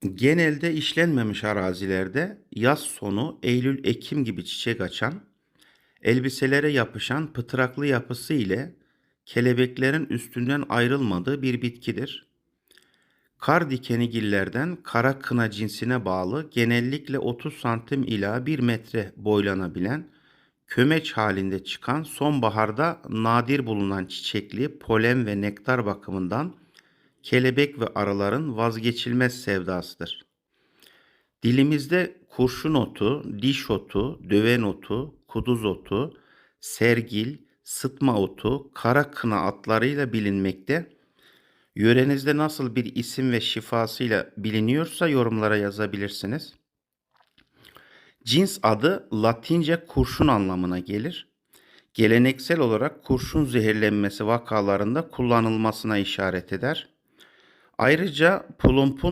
Genelde işlenmemiş arazilerde yaz sonu Eylül-Ekim gibi çiçek açan, elbiselere yapışan pıtraklı yapısı ile kelebeklerin üstünden ayrılmadığı bir bitkidir. Kar dikenigillerden kara kına cinsine bağlı genellikle 30 santim ila 1 metre boylanabilen kömeç halinde çıkan sonbaharda nadir bulunan çiçekli polen ve nektar bakımından kelebek ve arıların vazgeçilmez sevdasıdır. Dilimizde kurşun otu, diş otu, döven otu, kuduz otu, sergil, sıtma otu, kara kına adlarıyla bilinmekte. Yörenizde nasıl bir isim ve şifasıyla biliniyorsa yorumlara yazabilirsiniz. Cins adı Latince kurşun anlamına gelir. Geleneksel olarak kurşun zehirlenmesi vakalarında kullanılmasına işaret eder. Ayrıca pulumpun